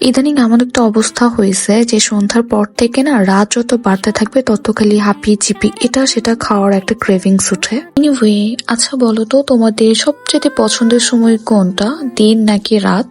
ইদানিং এমন একটা অবস্থা হয়েছে যে সন্ধ্যার পর থেকে না রাত যত বাড়তে থাকবে, তত খালি হাপি চিপি এটা সেটা খাওয়ার একটা ক্রেভিংস উঠে। এনিওয়ে আচ্ছা বলো তো, তোমাদের সবচেয়ে পছন্দের সময় কোনটা? দিন নাকি রাত?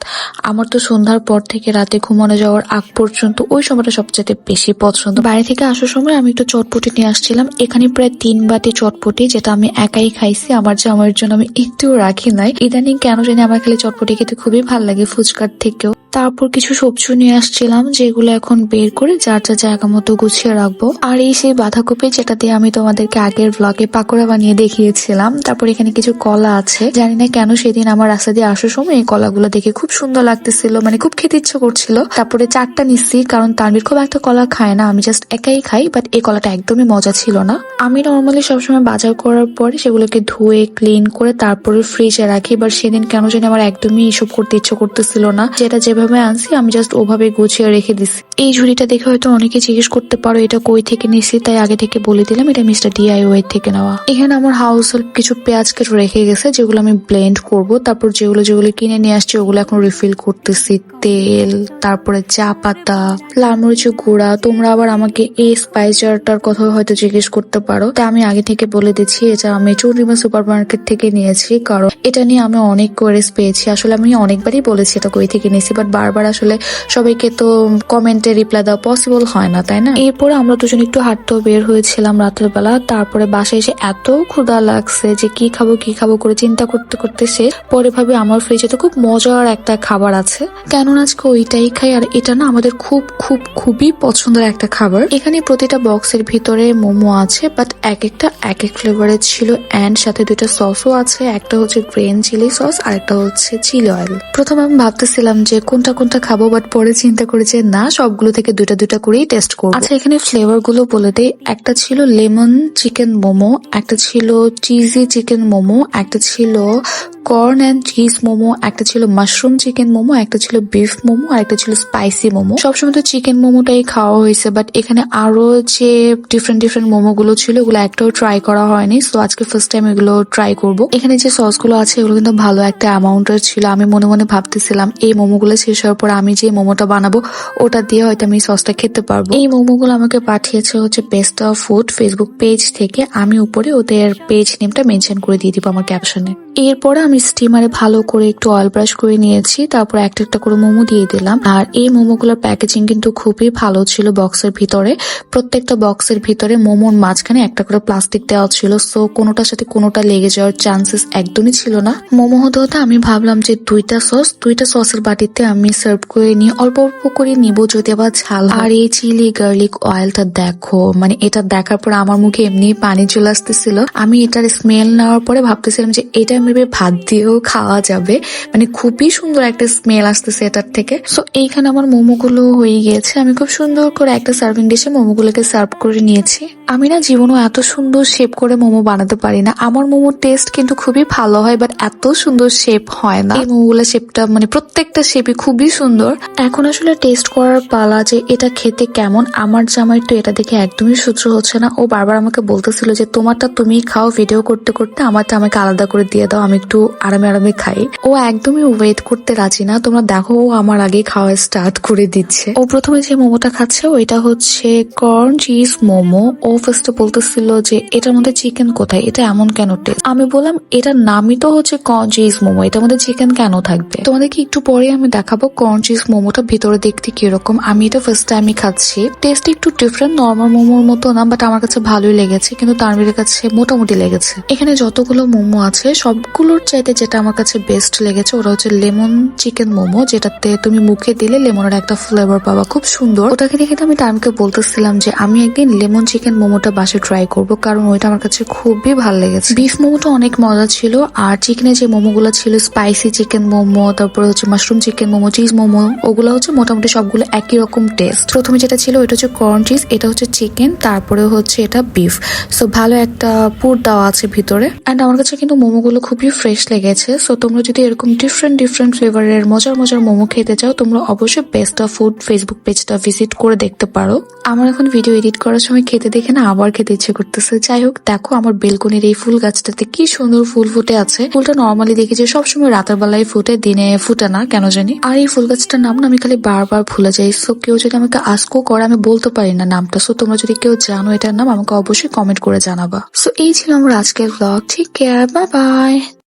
আমার তো সন্ধ্যার পর থেকে রাতে ঘুমানো যাওয়ার আগ পর্যন্ত ওই সময়টা সবচেয়ে বেশি পছন্দ। বাইরে থেকে আসার সময় আমি একটু চটপটি নিয়ে আসছিলাম, এখানে প্রায় তিন বাটি চটপটি যেটা আমি একাই খাইছি, আমার জামাইয়ের জন্য আমি একটুও রাখি নাই। ইদানিং কেন জানি আমার খালি চটপটি খেতে খুবই ভালো লাগে ফুচকার থেকেও। তারপর কিছু সবজি নিয়ে আসছিলাম, যেগুলো এখন বের করে যার যা জায়গা মতো গুছিয়ে রাখব। আর এই সেই বাঁধাকপি, যেটা দিয়ে আমি তোমাদেরকে আগের ব্লগে পাকোড়া বানিয়ে দেখিয়েছিলাম, তারপর এখানে কিছু কলা আছে। জানি না কেন সেদিন আমার রাস্তা দিয়ে আসার সময় এই কলাগুলো দেখে খুব সুন্দর লাগতেছিল মানে খুব খেতে ইচ্ছে করছিল। তারপরে চারটা নিচ্ছি, কারণ তানভীর খুব একটা কলা খায় না, আমি জাস্ট একাই খাই বাট এই কলাটা একদমই মজা ছিল না। আমি নর্মালি সবসময় বাজার করার পরে সেগুলোকে ধুয়ে ক্লিন করে তারপরে ফ্রিজে রাখি এবার সেদিন কেন জানি আমার একদমই এসব করতে ইচ্ছে করতেছিল না, যেটা যেভাবে আনছি, আমি জাস্ট ওভাবে গুছিয়ে রেখে দিছি। এই ঝুড়িটা দেখে হয়তো অনেকে জিজ্ঞেস করতে পারো, এটা কই থেকে নিছি? তাই আগে থেকে বলে দিলাম, এটা মিস্টার ডিআইওয়াই থেকে নেওয়া। এখানে আমার হাউস হেল্প কিছু পেঁয়াজ কেটে রেখে গেছে, যেগুলো আমি ব্লেন্ড করব। তারপর যেগুলো যেগুলো কিনে নিয়ে আসছি, ওগুলো এখন রিফিল করতেছি। তেল, তারপরে চা পাতা লাল মরিচের গুঁড়া। তোমরা আবার আমাকে এই স্পাইসারটার কথা হয়তো জিজ্ঞেস করতে পারো। তা আমি আগে থেকে বলে দিচ্ছি, এটা আমি চৌরিমা সুপার মার্কেট থেকে নিয়েছি, কারণ এটা নিয়ে আমি অনেক কোয়ারিজ পেয়েছি। আসলে আমি অনেকবারই বলেছি, এটা কই থেকে নিয়েছি বাট বারবার আসলে সবাইকে তো কমেন্টে রিপ্লাই দেওয়া পসিবল হয় না, তাই না? এরপরে আমরা দুজন একটু হাঁটতেও বের হয়েছিলাম রাতের বেলা। তারপরে বাসায় এসে এত ক্ষুধা লাগছে যে কি খাব কি খাব করে চিন্তা করতে করতে শেষ পরে ভাবে আমার ফ্রিজে তো খুব মজার একটা খাবার আছে। কেননা আজকে ওইটাই খাই আর এটা না আমাদের খুব খুব, খুবই পছন্দের একটা খাবার। এখানে প্রতিটা বক্সের ভিতরে মোমো আছে বাট এক একটা, এক এক ফ্লেভারের ছিল অ্যান্ড সাথে দুইটা সসও আছে। একটা হচ্ছে গ্রেন চিলি সস আর একটা হচ্ছে চিলি অয়েল প্রথমে আমি ভাবতেছিলাম যে কোনটা কোনটা খাব বাট পরে চিন্তা করেছে না, সবগুলো থেকে দুইটা দুইটা করেই টেস্ট করব। আচ্ছা এখানে ফ্লেভারগুলো বলে দেই। একটা ছিল লেমন চিকেন মোমো একটা ছিল চিজি চিকেন মোমো একটা ছিল কর্ন অ্যান্ড চিজ মোমো, একটা ছিল মাশরুম চিকেন মোমো, একটা ছিল বিফ মোমো, আর একটা ছিল স্পাইসি মোমো। সবসময় তো চিকেন মোমোটাই খাওয়া হয়েছে বাট এখানে আরও যে ডিফারেন্ট ডিফারেন্ট মোমো গুলো ছিল, ওগুলো একটাও ট্রাই করা হয়নি সো আজকে ফার্স্ট টাইম এগুলো ট্রাই করব। এখানে যে সসগুলো আছে, এগুলো কিন্তু ভালো একটা অ্যামাউন্টের ছিল। আমি মনে মনে ভাবতেছিলাম, এই মোমোগুলো শেষ হওয়ার পর আমি যে মোমোটা বানাবো, ওটা দিয়ে হয়তো আমি সসটা খেতে পারব। এই মোমোগুলো আমাকে পাঠিয়েছে হচ্ছে best of food Facebook page থেকে। আমি উপরে ওদের পেজ নেমটা মেনশন করে দিয়ে দিব আমার ক্যাপশনে এরপরে আমি স্টিমারে ভালো করে একটু অয়েল ব্রাশ করে নিয়েছি, তারপর একটা একটা করে মোমো দিয়ে দিলাম। আর এই মোমোগুলোর প্যাকেজিং কিন্তু খুবই ভালো ছিল বক্সের ভিতরে। প্রত্যেকটা বক্সের ভিতরে মোমোর মাঝখানে একটা করে প্লাস্টিক দেওয়া ছিল সো কোনোটার সাথে কোনোটা লেগে যাওয়ার চান্সেস একদমই ছিল না। মোমো হতে হতে আমি ভাবলাম যে দুইটা সস দুইটা সসের বাটিতে আমি সার্ভ করে নিয়ে, অল্প অল্প করে নিব যদি আবার ঝাল আর এই চিলি গার্লিক অয়েলটা দেখো মানে এটা দেখার পর আমার মুখে এমনি পানি চলে আসতেছিল। আমি এটার স্মেল নেওয়ার পরে ভাবতেছিলাম যে এটা মেবি ভাত দিয়েও খাওয়া যাবে। মানে খুবই সুন্দর একটা স্মেল আসতেছে এটার থেকে। সো এইখানে আমার মোমোগুলো হয়ে গিয়েছে। আমি খুব সুন্দর করে একটা সার্ভিং ডিশে মোমোগুলোকে সার্ভ করে নিয়েছি। আমি না জীবনও এত সুন্দর শেপ করে মোমো বানাতে পারি না। আমার মোমোর টেস্ট কিন্তু খুবই ভালো হয় বাট এত সুন্দর শেপ হয় না। এই মোমোগুলো শেপটা মানে প্রত্যেকটা শেপই খুবই সুন্দর। এখন আসলে টেস্ট করার পালা যে এটা খেতে কেমন, আমার জামাই তো এটা দেখে একদমই সহ্য হচ্ছে না। ও বারবার আমাকে বলতেছিল যে, তোমারটা তুমি খাও ভিডিও করতে করতে আমারটা আমাকে আলাদা করে দিয়ে দাও। আমি একটু আরামে আরামে খাই। ও একদমই ওয়েট করতে রাজি না। তোমরা দেখো, ও আমার আগে খাওয়া স্টার্ট করে দিচ্ছে। ও প্রথমে যে মোমোটা খাচ্ছে ওইটা হচ্ছে কর্ন চিজ মোমো। ও ফার্স্টে বলতেছিল যে, এটার মধ্যে চিকেন কোথায়? এটা এমন কেন টেস্ট আমি বললাম, এটার নামই তো হচ্ছে কর্ন চিজ মোমো। এটার মধ্যে চিকেন কেন থাকবে? তোমাদেরকে একটু পরে আমি দেখাবো কর্ন চিজ মোমোটা ভিতরে দেখতে কীরকম। আমি এটা ফার্স্ট টাইমই খাচ্ছি। টেস্ট একটু ডিফারেন্ট নর্মাল মোমোর মতো না বাট আমার কাছে ভালোই লেগেছে। কিন্তু তানভীরের কাছে মোটামুটি লেগেছে। এখানে যতগুলো মোমো আছে সবগুলোর চাইতে যেটা আমার কাছে বেস্ট লেগেছে ওটা হচ্ছে লেমন চিকেন মোমো, যেটাতে তুমি মুখে দিলে লেমনের একটা ফ্লেভার পাবা, খুব সুন্দর। ওটাকে দেখে তো আমি তানকে বলতেছিলাম যে আমি একদিন লেমন চিকেন মোমোটা বাসে ট্রাই করব, কারণ ওইটা আমার কাছে খুবই ভালো লেগেছে। বিফ মোমোটা অনেক মজা ছিল, আর চিকেনের যে মোমোগুলো ছিল স্পাইসি চিকেন মোমো, তারপর হচ্ছে mushroom chicken momo cheese momo, ওগুলো হচ্ছে মোটামুটি সবগুলো একই রকম টেস্ট প্রথমে যেটা ছিল ওটা হচ্ছে কর্ন চিজ এটা হচ্ছে চিকেন তারপরে হচ্ছে এটা বিফ সো ভালো একটা পুর দেওয়া আছে ভিতরে। অ্যান্ড আমার কাছে কিন্তু মোমোগুলো খুবই ফ্রেশ লেগেছে। সো তোমরা যদি এরকম ডিফারেন্ট ডিফারেন্ট ফ্লেভারের মজার মজার মোমো খেতে চাও, তোমরা অবশ্যই বেস্ট অফ ফুড ফেসবুক পেজটা ভিজিট করে দেখতে পারো। আমার এখন ভিডিও এডিট করার সময় খেতে দেখে না, আবার খেতে ইচ্ছে করতেছে। যাই হোক, দেখো আমার বেলকনির এই ফুল গাছটাতে কি সুন্দর ফুল ফুটে আছে। ফুলটা নর্মালি দেখি যে সবসময় রাতের বেলায় ফুটে, দিনে ফুটে না, কেন জানি। আর এই ফুল গাছটার নাম না আমি খালি বারবার ভুলে যাই। সো কেউ যদি আমাকে আস্কও করে, আমি বলতে পারি না নামটা। সো তোমরা যদি কেউ জানো এটার নাম, আমাকে অবশ্যই কমেন্ট করে জানাবা। সো এই ছিল আমার আজকের ব্লগ ঠিক কেয়ার বাই বাই ね。